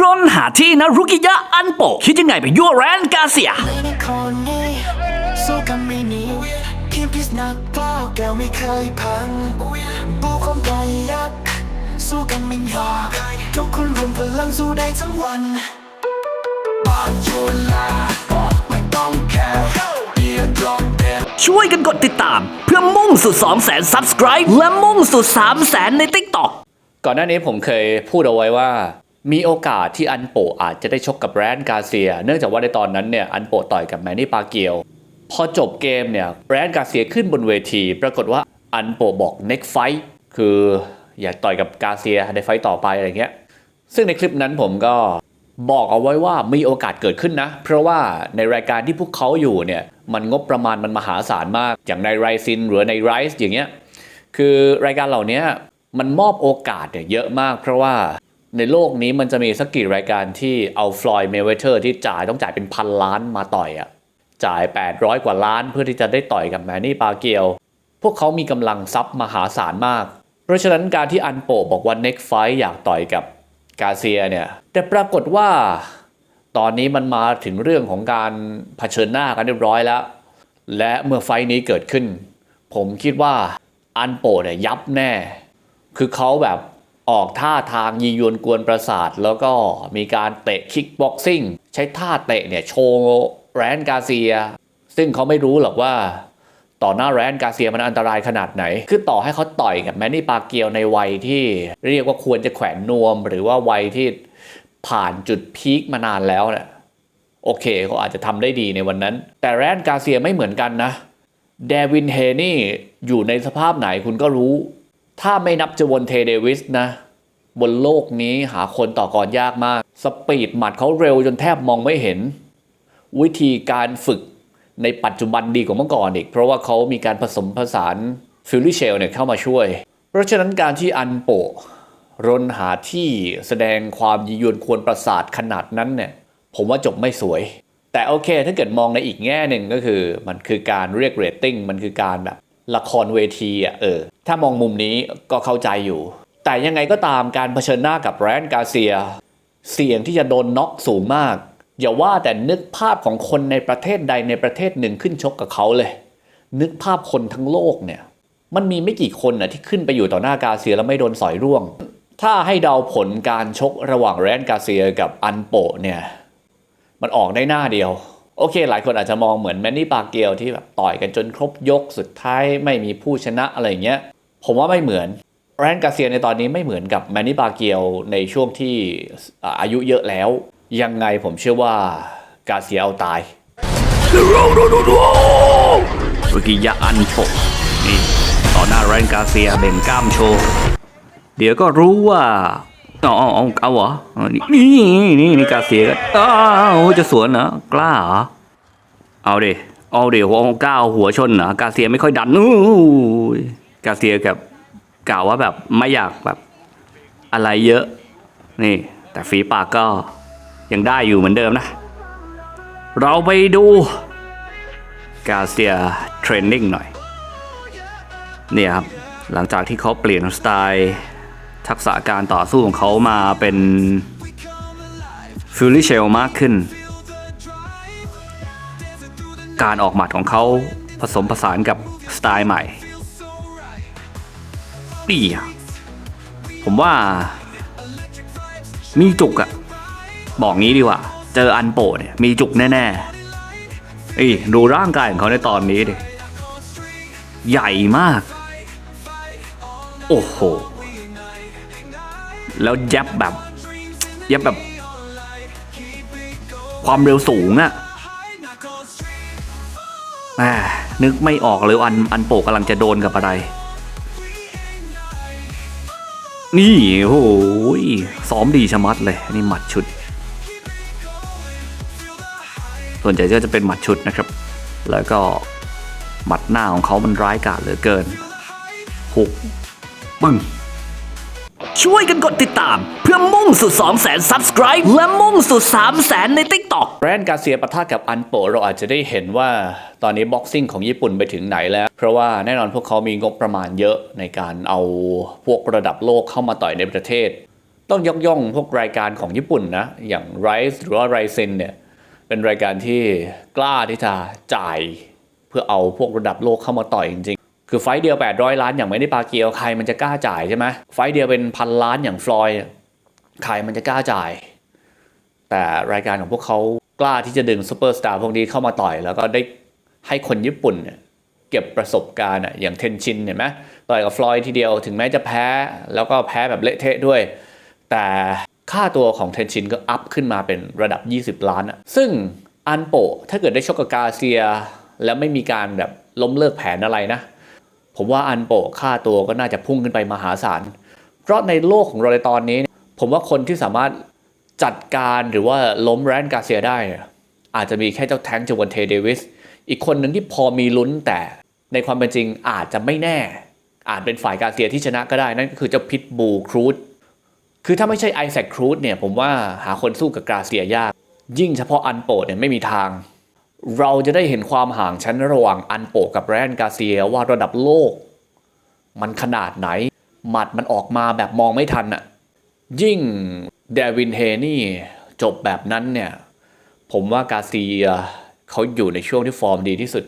ร่อนหาที่นะรุกิยะอันโปะคิดยังไงไปยั่วแรนกาเซีย ไม่ได้คนนี้สู้กันไม่หนีคิดพิสนักกล้าวแก้วไม่เคยพังปูคมใหญ่ยักษ์สู้กันไม่ยอมทุกคนรวมพลังสู้ได้ทั้งวันบางชุนลาบอกไม่ต้องแคร์เดียดรอมเด็ดช่วยกันกดติดตาม เพื่อมุ่งสู่ 2 0 0 0 0 0 subscribe และมุ่งสู่ 3 0 0 0 0 0 ใน TikTok ก่อนหน้านี้ผมเคยพูดเอาไว้ว่า มีโอกาสที่อันโปอาจจะได้ชกกับแบรนด์กาเซีย เนื่องจากว่าในตอนนั้นเนี่ยอันโปต่อยกับแมนนี่ปาเกียว พอจบเกมเนี่ยแบรนด์กาเซียขึ้นบนเวที ปรากฏว่าอันโปบอก next fight คืออย่าต่อยกับกาเซียในไฟต์ต่อไปอะไรเงี้ย ซึ่งในคลิปนั้นผมก็บอกเอาไว้ว่ามีโอกาสเกิดขึ้นนะ เพราะว่าในรายการที่พวกเขาอยู่เนี่ยมันงบประมาณมันมหาศาลมาก อย่างในไรซินหรือในไรส์อย่างเงี้ย คือรายการเหล่านี้มันมอบโอกาสเนี่ยเยอะมาก เพราะว่า ในโลกนี้มันจะมีสักกี่รายการที่เอาฟลอยด์เมเวเทอร์ที่จ่ายต้องจ่ายเป็นพันล้านมาต่อยอะ่ะจ่าย 800 กว่าล้านเพื่อที่จะได้ต่อยกับแมนนี่ปาเกียว พวกเขามีกำลังทรัพย์มหาศาลมาก เพราะฉะนั้นการที่อันโปบอกว่า next fight อยากต่อยกับกาเซียเนี่ย แต่ปรากฏว่า ตอนนี้มันมาถึงเรื่องของการเผชิญหน้ากันเรียบร้อยแล้ว และเมื่อไฟนี้เกิดขึ้น ผมคิดว่าอันโปเนี่ยยับแน่ คือเขาแบบ ออกท่าทางยียวนกวนประสาท แล้วก็มีการเตะคิกบ็อกซิ่งใช้ท่าเตะเนี่ยโชว์แรนกาเซีย ซึ่งเขาไม่รู้หรอกว่าต่อหน้าแรนกาเซียมันอันตรายขนาดไหน คือต่อให้เขาต่อยกับแมนนี่ปาเกียวในวัยที่เรียกว่าควรจะแขวนนวม หรือว่าวัยที่ผ่านจุดพีคมานานแล้วเนี่ยโอเคเขาอาจจะทำได้ดีในวันนั้น แต่แรนกาเซียไม่เหมือนกันนะ เดวินเฮนี่อยู่ในสภาพไหนคุณก็รู้ ถ้าไม่นับจวนเทเดวิสนะ บนโลกนี้หาคนต่อกรยากมาก สปีดหมัดเขาเร็วจนแทบมองไม่เห็น วิธีการฝึกในปัจจุบันดีกว่าเมื่อก่อนอีก เพราะว่าเขามีการผสมผสานฟิลลี่เชลเนี่ยเข้ามาช่วย เพราะฉะนั้นการที่อันโปะรนหาที่แสดงความยียวนควรประสาทขนาดนั้นเนี่ยผมว่าจบไม่สวย แต่โอเค ถ้าเกิดมองในอีกแง่หนึ่งก็คือ มันคือการเรียกเรตติ้งมันคือการแบบ ละครเวทีอะเออ ถ้ามองมุมนี้ก็เข้าใจอยู่ แต่ยังไงก็ตามการเผชิญหน้ากับแรนกาเซีย เสี่ยงที่จะโดนน็อกสูงมาก อย่าว่าแต่นึกภาพของคนในประเทศใดในประเทศหนึ่งขึ้นชกกับเขาเลย นึกภาพคนทั้งโลกเนี่ย มันมีไม่กี่คนนะที่ขึ้นไปอยู่ต่อหน้ากาเซียแล้วไม่โดนสอยร่วง ถ้าให้เดาผลการชกระหว่างแรนกาเซียกับอันโปเนี่ย มันออกได้หน้าเดียว โอเค หลายคนอาจจะมองเหมือนแมนนี่ปาเกียวที่แบบต่อยกันจนครบยกสุดท้ายไม่มีผู้ชนะอะไรเงี้ย ผมว่าไม่เหมือนแรนกาเซียในตอนนี้ไม่เหมือนกับแมนนี่ปาเกียวในช่วงที่อายุเยอะแล้ว ยังไงผมเชื่อว่ากาเซียเอาตายรุกิยะอันโปะนี่ต่อหน้าแรนกาเซียเบ่งกล้ามโชว์ เดี๋ยวก็รู้ว่า เอาเอาเอาเอาเหรอนี่นี่นี่นี่กาเซียก็อ้าวจะสวนเหรอกล้าเหรอเอาดิเอาดิหัวก้าวหัวชนเหรอกาเซียไม่ค่อยดันอู้กาเซียกับกล่าวว่าแบบไม่อยากแบบ อะไรเยอะ นี่ แต่ฝีปากก็ยังได้อยู่เหมือนเดิมนะ เราไปดูกาเซียเทรนนิ่งหน่อย เนี่ยครับ หลังจากที่เขาเปลี่ยนสไตล์ ทักษะการต่อสู้ของเขามาเป็นฟิลลี่เชลมากขึ้น การออกหมัดของเขาผสมผสานกับสไตล์ใหม่ดีอะผมว่า มีจุกอะบอกงี้ดีกว่า เจออันโปเนี่ยมีจุกแน่ๆอีดูร่างกายของเขาในตอนนี้ดิ ใหญ่มาก โอ้โห แล้วยับแบบยับแบบ ความเร็วสูงอะแหมนึกไม่ออกเลยอันอันโปกกำลังจะโดนกับอะไร นี่โอ้โหซ้อมดีชะมัดเลย นี่หมัดชุด ส่วนใหญ่ก็จะเป็นหมัดชุดนะครับ แล้วก็หมัดหน้าของเขามันร้ายกาจเหลือเกินหกปึ้ง ช่วยกันกดติดตาม เพื่อมุ่งสู่ 2 0 0 0 0 0 subscribe และมุ่งสู่ 3 0 0 0 0 0 ใน TikTok แบรนด์กาเซียปะทะกับอันโปเราอาจจะได้เห็นว่าตอนนี้บ็อกซิ่งของญี่ปุ่นไปถึงไหนแล้ว เพราะว่าแน่นอนพวกเขามีงบประมาณเยอะในการเอาพวกระดับโลกเข้ามาต่อยในประเทศ ต้องยกย่องพวกรายการของญี่ปุ่นนะ อย่าง Rise หรือว่า Ryzen เนี่ยเป็นรายการที่กล้าที่จะจ่าย เพื่อเอาพวกระดับโลกเข้ามาต่อยจริง คือไฟเดียว 800 ล้านอย่างไม่ได้ปาเกียวใครมันจะกล้าจ่ายใช่ไหมไฟเดียวเป็นพันล้านอย่างฟลอยด์ใครมันจะกล้าจ่าย แต่รายการของพวกเขากล้าที่จะดึงซูเปอร์สตาร์พวกนี้เข้ามาต่อย แล้วก็ได้ให้คนญี่ปุ่นเก็บประสบการณ์อย่างเทนชินเห็นไหมต่อยกับฟลอยด์ทีเดียวถึงแม้จะแพ้ แล้วก็แพ้แบบเละเทะด้วย แต่ค่าตัวของเทนชินก็อัพขึ้นมาเป็นระดับ 20 ล้าน ซึ่งอันโปะถ้าเกิดได้ชกกับกาเซีย แล้วไม่มีการแบบล้มเลิกแผนอะไรนะ ผมว่าอันโปะค่าตัวก็น่าจะพุ่งขึ้นไปมหาศาล เพราะในโลกของเราในตอนนี้ ผมว่าคนที่สามารถจัดการหรือว่าล้มแรนกาเซียได้เนี่ยอาจจะมีแค่เจ้าแทงค์จวันเทเดวิส อีกคนหนึ่งที่พอมีลุ้นแต่ในความเป็นจริงอาจจะไม่แน่ อาจเป็นฝ่ายกาเซียที่ชนะก็ได้ นั่นก็คือเจ้าพิทบูครูดคือถ้าไม่ใช่ไอแซคครูดเนี่ยผมว่าหาคนสู้กับกาเซียยาก ยิ่งเฉพาะอันโปะเนี่ยไม่มีทาง เราจะได้เห็นความห่างชั้นระหว่างอันโปกับแรนกาเซียว่าระดับโลก มันขนาดไหน หมัดมันออกมาแบบมองไม่ทันอะยิ่งเดวินเฮนี่จบแบบนั้นเนี่ย ผมว่ากาเซียเขาอยู่ในช่วงที่ฟอร์มดีที่สุด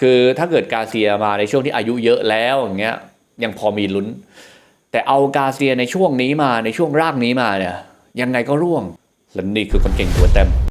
คือถ้าเกิดกาเซียมาในช่วงที่อายุเยอะแล้วอย่างเงี้ยยังพอมีลุ้น แต่เอากาเซียในช่วงนี้มาในช่วงร่างนี้มาเนี่ยยังไงก็ร่วงและนี่คือคนเก่งตัวเต็ม